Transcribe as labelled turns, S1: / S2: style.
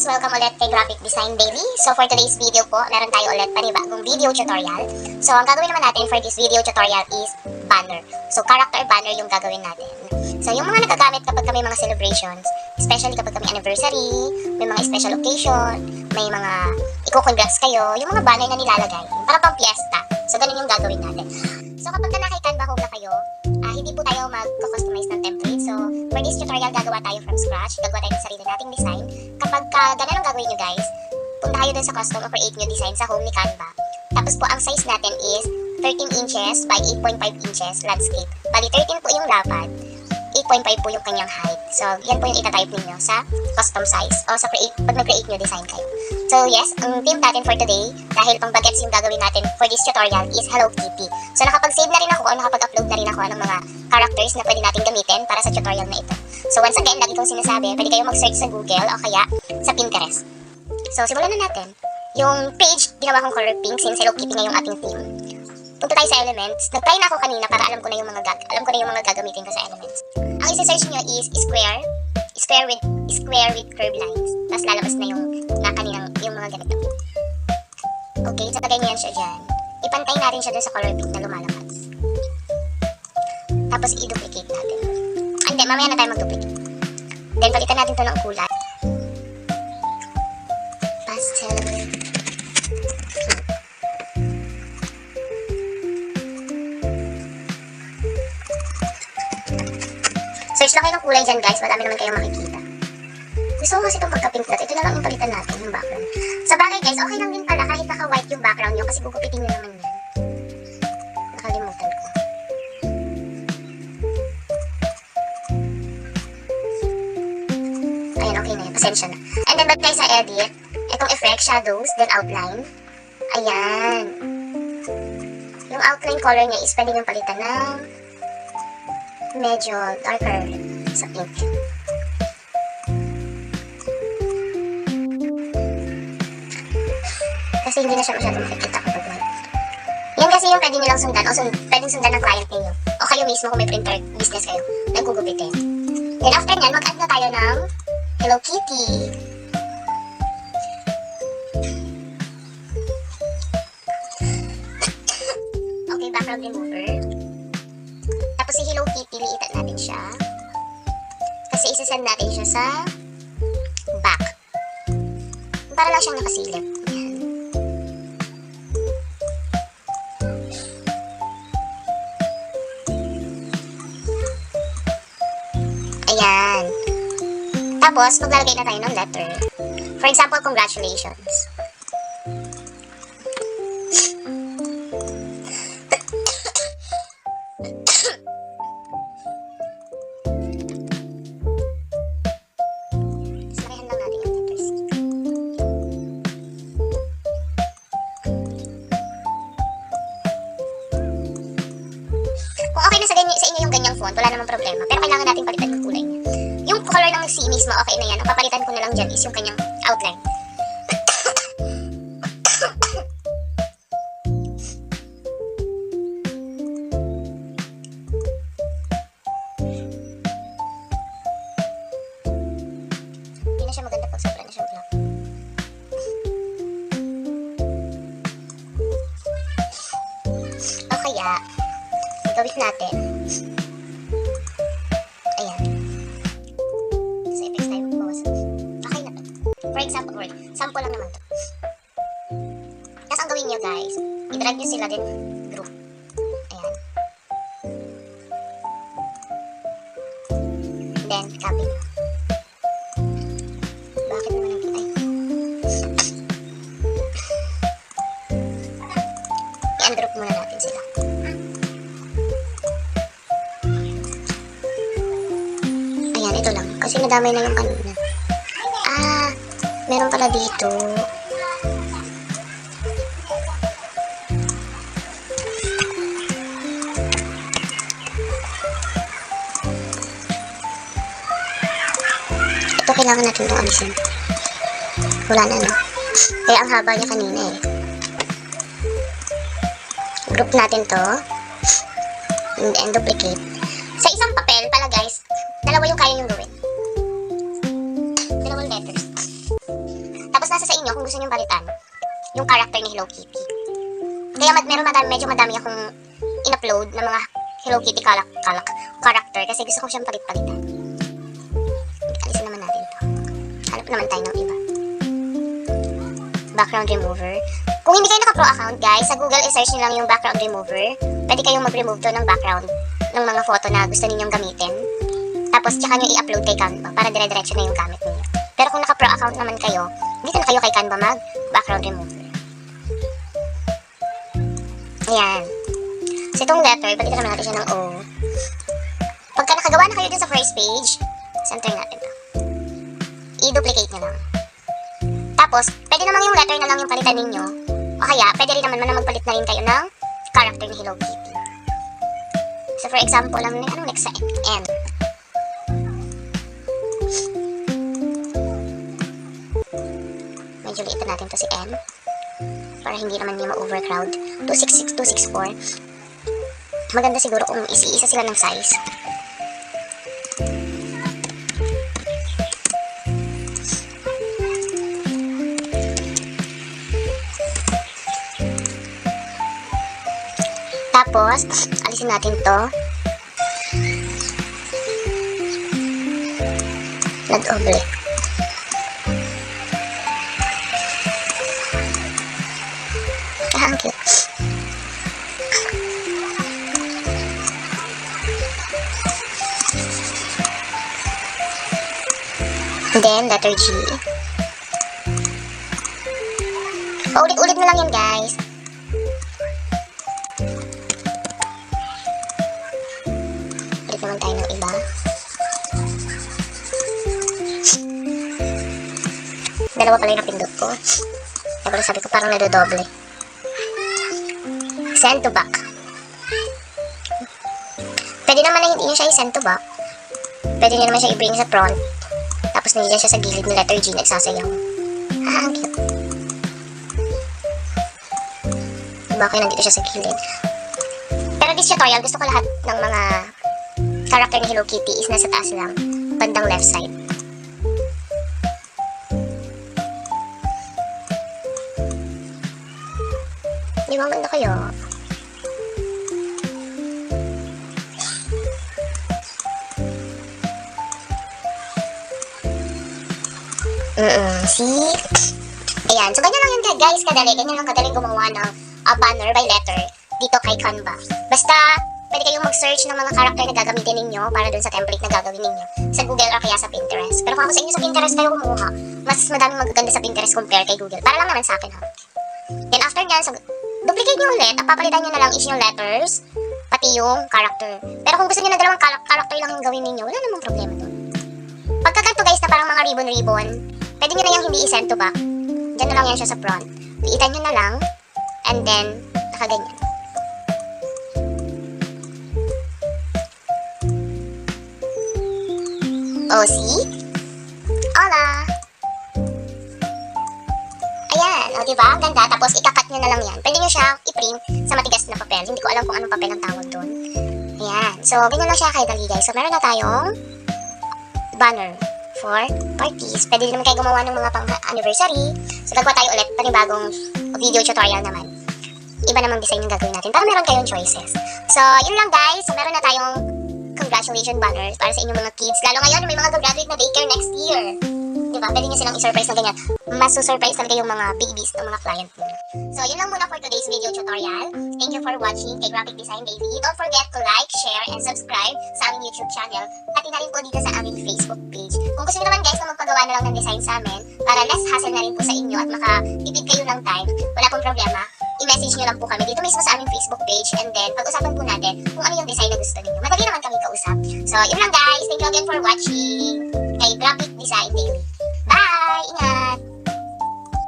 S1: guys! Welcome ulit kay Graphic Design Daily. So for today's video po, meron tayo ulit panibagong video tutorial. So ang gagawin naman natin for this video tutorial is banner. So character banner yung gagawin natin. So yung mga nagagamit kapag kami mga celebrations, especially kapag kami anniversary, may mga special occasion, may mga iko-congrats kayo, yung mga banner na nilalagay, para pang fiesta. So ganun yung gagawin natin. So kapag ka naka Canva home na kayo, ah, hindi po tayo mag-customize ng template. So for this tutorial, gagawa tayo from scratch, gagawa tayo ng sarili nating design. Ka ganun ang gagawin nyo guys, punta kayo dun sa custom or create nyo design sa home ni Canva. Tapos po ang size natin is 13 inches by 8.5 inches landscape. Bali 13 po yung lapad, 8.5 po yung kanyang height. So, yan po yung itatype ninyo sa custom size o sa create, pag nag-create nyo design kayo. So, yes, ang theme natin for today, dahil pang bagets yung gagawin natin for this tutorial is Hello Kitty. So, nakapag-save na rin ako o nakapag-upload na rin ako ng mga characters na pwede natin gamitin para sa tutorial na ito. So, once again, lagi kong sinasabi, pwede kayo mag-search sa Google o kaya sa Pinterest. So, simulan na natin. Yung page, ginawa kong color pink since Hello Kitty nga yung ating theme. Punta tayo sa elements. Nag-try na ako kanina para alam ko na yung mga gag alam ko na yung mga gagamitin ko sa elements. Ang isi-search nyo is square, square with square with curved lines. Tapos lalabas na yung na kaninang yung mga ganito. Okay, so lagay nyo yan siya dyan. Ipantay natin siya dun sa color pink na lumalabas. Tapos i-duplicate natin. Hindi, mamaya na tayo mag-duplicate. Then palitan natin to ng kulay. Kulay dyan guys, madami naman kayong makikita. Gusto ko kasi itong pagka-pink na to. Ito na lang yung palitan natin, yung background. Sa bagay guys, okay lang din pala kahit naka-white yung background nyo kasi gugupitin nyo naman yan. Nakalimutan ko. Ayan, okay na yun. Pasensya na. And then, ba't guys sa edit? Itong effect, shadows, then outline. Ayan. Yung outline color niya is pwede nyo palitan ng medyo darker sa. Kasi hindi na siya masyadong makikita kapag white. Yan kasi yung pwede nilang sundan o sund pwedeng sundan ng client ninyo. O kayo mismo kung may printer business kayo, naggugupitin. Then after nyan, mag-add na tayo ng Hello Kitty. Okay, background remover. Tapos si Hello Kitty, liitan natin siya. Isasend natin siya sa back. Para lang siyang nakasilip. Yan. Ayan. Tapos, maglalagay na tayo ng letter. For example, congratulations. Font, wala namang problema. Pero kailangan natin palitan yung kulay niya. Yung color ng C mismo, okay na yan. Ang papalitan ko na lang dyan is yung kanyang outline. Kaya, gawin natin. For example, word. Sample lang naman to. Tapos ang gawin nyo guys, i-drag nyo sila din group. Ayan. Then, copy. Bakit naman ang ay? I-undrop muna natin sila. Ayan, ito lang. Kasi nadamay na yung kanina. Meron pala dito. Ito kailangan natin itong alisin. Wala na, no? Kaya ang haba niya kanina eh. Group natin to. And then duplicate. Sa isang papel pala guys, dalawa yung kaya yung gawin. Sa inyo kung gusto nyo palitan yung character ni Hello Kitty. Kaya mad meron madami, medyo madami akong in-upload ng mga Hello Kitty kalak, kalak, character kasi gusto ko siyang palit-palitan. Alisin naman natin to. Hanap naman tayo ng iba. Background remover. Kung hindi kayo naka-pro account, guys, sa Google, i-search nyo lang yung background remover. Pwede kayong mag-remove to ng background ng mga photo na gusto ninyong gamitin. Tapos, tsaka nyo i-upload kay Canva para dire-diretso na yung gamit niyo. Pero kung naka-pro account naman kayo, dito na kayo kay Canva mag-background remover. Ayan. So, itong letter, balikan naman natin siya ng O. Pagka nakagawa na kayo dun sa first page, center natin to. I-duplicate nyo lang. Tapos, pwede naman yung letter na lang yung palitan ninyo. O kaya, pwede rin naman na magpalit na rin kayo ng character ni Hello Kitty. So, for example, ang anong next sa M? Medyo liitan natin to si M. Para hindi naman niya ma-overcrowd. 266, 264. Maganda siguro kung isi-isa sila ng size. Tapos, alisin natin to. Nag-oble. Ang cute. Then, letter G. Paulit-ulit na lang yan, guys. Ulit naman tayo ng iba. Dalawa pala yung napindot ko. Kaya sabi ko parang nadodoble. Send to back. Pwede naman na hindi nyo siya i-send to back. Pwede nyo naman siya i-bring sa front. Tapos nandiyan siya sa gilid ng letter G nagsasayaw. Ah, ang cute. Bakit nandito siya sa gilid? Pero this tutorial, gusto ko lahat ng mga character ni Hello Kitty is nasa taas lang. Bandang left side. Di ba ang ganda kayo? Mm-mm, see? Ayan, so ganyan lang yun guys, kadali. Ganyan lang kadaling gumawa ng uh, banner by letter dito kay Canva. Basta, pwede kayong mag-search ng mga character na gagamitin ninyo para dun sa template na gagawin ninyo sa Google or kaya sa Pinterest. Pero kung ako sa inyo sa Pinterest kayo kumuha, mas madaming magaganda sa Pinterest compare kay Google. Para lang naman sa akin ha. Then after nyan, so, duplicate nyo ulit. Ang papalitan nyo na lang is yung letters, pati yung character. Pero kung gusto nyo na dalawang char- character lang yung gawin ninyo, wala namang problema guys na parang mga ribbon-ribbon, pwede nyo na yung hindi i-send to back. Diyan na lang yan siya sa front. Liitan nyo na lang, and then, nakaganyan. Oh, see? Hola! Ayan, o diba? Ang ganda. Tapos ikakat nyo na lang yan. Pwede nyo siya i-print sa matigas na papel. Hindi ko alam kung anong papel ang tawag doon. Ayan. So, ganyan lang siya kay dali guys. So, meron na tayong banner for parties. Pwede din naman kayo gumawa ng mga pang anniversary. So, gagawa tayo ulit panibagong video tutorial naman. Iba namang design yung gagawin natin para meron kayong choices. So, yun lang guys. So, meron na tayong congratulation banners para sa inyong mga kids. Lalo ngayon, may mga gagraduate na daycare next year. Di ba? Pwede nyo silang i-surprise na ganyan. Mas surprise talaga yung mga babies ng mga client nyo. So, yun lang muna for today's video tutorial. Thank you for watching kay Graphic Design Baby. Don't forget to like, share, and subscribe sa aming YouTube channel. Pati na rin po dito sa aming Facebook page. Kung gusto nyo naman guys na magpagawa na lang ng design sa amin, para less hassle na rin po sa inyo at makatipid kayo ng time, wala pong problema, i-message nyo lang po kami dito mismo sa aming Facebook page and then pag-usapan po natin kung ano yung design na gusto ninyo. Madali naman kami kausap. So, yun lang guys. Thank you again for watching kay Graphic Design Daily. Bye! Ingat!